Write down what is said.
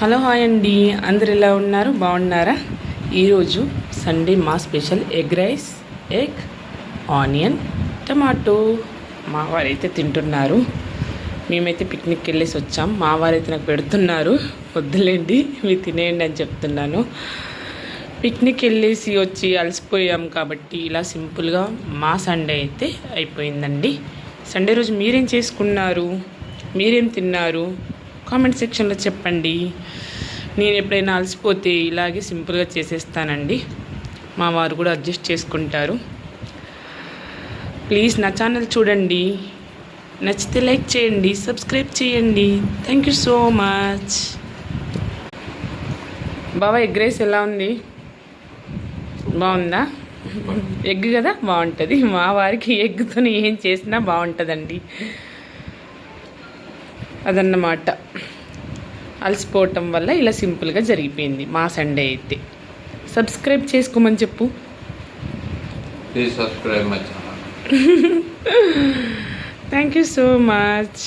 Hello hi అండి. అందరు ఎలా ఉన్నారు? బాగున్నారా? ఈరోజు సండే మా special egg rice egg onion tomato. మా వారైతే తింటున్నారు. మేమైతే పిక్నిక్కి వెళ్ళేసి వచ్చాం. మా వారైతే నాకు పెడుతున్నారు. వద్దులేండి మీరు తినేయండి అని చెప్తున్నాను. పిక్నిక్ వెళ్ళేసి వచ్చి అలసిపోయాం కాబట్టి ఇలా సింపుల్గా మా సండే అయితే అయిపోయిందండి. సండే రోజు మీరేం చేసుకున్నారు? మీరేం తిన్నారు? కామెంట్ సెక్షన్లో చెప్పండి. నేను ఎప్పుడైనా అలసిపోతే ఇలాగే సింపుల్గా చేసేస్తానండి. మా వారు కూడా అడ్జస్ట్ చేసుకుంటారు. ప్లీజ్ నా ఛానల్ చూడండి. నచ్చితే లైక్ చేయండి సబ్స్క్రైబ్ చేయండి. థ్యాంక్ యూ సో మచ్ బాబా ఎగ్ రైస్ ఎలా ఉంది? బాగుందా? ఎగ్ కదా? బాగుంటుంది. మా వారికి ఎగ్తో ఏం చేసినా బాగుంటుందండి. అదన్నమాట. అలసిపోవటం వల్ల ఇలా సింపుల్గా జరిగిపోయింది మా సండే అయితే. సబ్స్క్రైబ్ చేసుకోమని చెప్పు. Thank you so much